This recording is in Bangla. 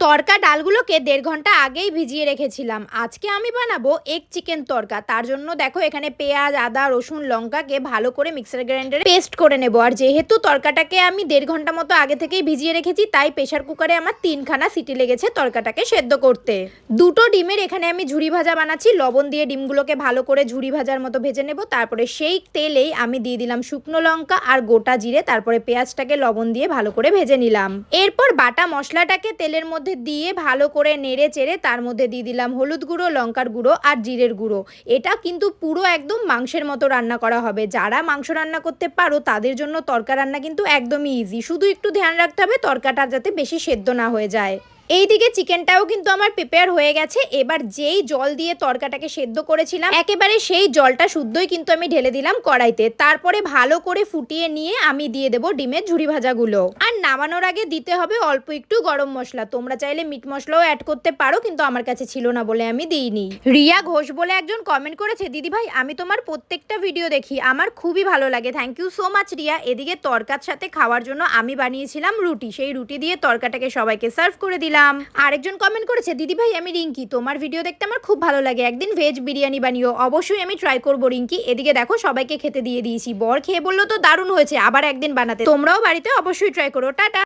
তরকা ডালগুলোকে দেড় ঘণ্টা আগেই ভিজিয়ে রেখেছিলাম। আজকে আমি বানাবো এগ চিকেন তরকা। তার জন্য দেখো এখানে পেঁয়াজ, আদা, রসুন, লঙ্কাকে ভালো করে মিক্সার গ্রাইন্ডারে পেস্ট করে নেব। আর যেহেতু তরকাটাকে আমি দেড় ঘণ্টা মতো আগে থেকেই ভিজিয়ে রেখেছি, তাই প্রেশার কুকারে আমার তিনখানা সিটি লেগেছে তরকাটাকে সেদ্ধ করতে। দুটো ডিমের এখানে আমি ঝুড়ি ভাজা বানাচ্ছি। লবণ দিয়ে ডিমগুলোকে ভালো করে ঝুড়ি ভাজার মতো ভেজে নেব। তারপরে সেই তেলেই আমি দিয়ে দিলাম শুকনো লঙ্কা আর গোটা জিরে। তারপরে পেঁয়াজটাকে লবণ দিয়ে ভালো করে ভেজে নিলাম। এরপর বাটা মশলাটাকে তেলের মধ্যে দিয়ে ভালো করে নেড়ে চেড়ে তার মধ্যে দিয়ে দিলাম হলুদ গুঁড়ো, লঙ্কার গুঁড়ো আর জিরের গুঁড়ো। এটা কিন্তু পুরো একদম মাংসের মতো রান্না করা হবে। যারা মাংস রান্না করতে পারো তাদের জন্য তরকা রান্না কিন্তু একদমই ইজি শুধু একটু ধ্যান রাখতে হবে তরকাটা যাতে বেশি সেদ্ধ না হয়ে যায়। এইদিকে চিকেনটাও কিন্তু আমার প্রিপেয়ার হয়ে গেছে। এবার যেই জল দিয়ে তরকাটাকে সেদ্ধ করেছিলাম, একেবারে সেই জলটা শুদ্ধই কিন্তু আমি ঢেলে দিলাম কড়াইতে। তারপরে ভালো করে ফুটিয়ে নিয়ে আমি দিয়ে দেবো ডিমের ঝুরি ভাজাগুলো। আর নামানোর আগে দিতে হবে অল্প একটু গরম মশলা। তোমরা চাইলে মিট মশলাও অ্যাড করতে পারো, কিন্তু আমার কাছে ছিল না বলে আমি দিইনি। রিয়া ঘোষ বলে একজন কমেন্ট করেছে, দিদি ভাই, আমি তোমার প্রত্যেকটা ভিডিও দেখি। আমার খুবই ভালো লাগে। Thank you so much Riya. এদিকে তরকার সাথে খাওয়ার জন্য আমি বানিয়েছিলাম রুটি। সেই রুটি দিয়ে তরকাটাকে সবাইকে সার্ভ করে দিলাম আরেকজন কমেন্ট করেছে, দিদি ভাই, আমি রিঙ্কি। তোমার ভিডিও দেখতে আমার খুব ভালো লাগে। একদিন ভেজ বিরিয়ানি বানিও। অবশ্যই আমি ট্রাই করব রিঙ্কি। এদিকে দেখো, সবাইকে খেতে দিয়ে দিয়েছি। বর খেয়ে বলল, তো দারুণ হয়েছে, আবার একদিন বানাতে। তোমরাও বাড়িতে অবশ্যই ট্রাই করো। টাটা।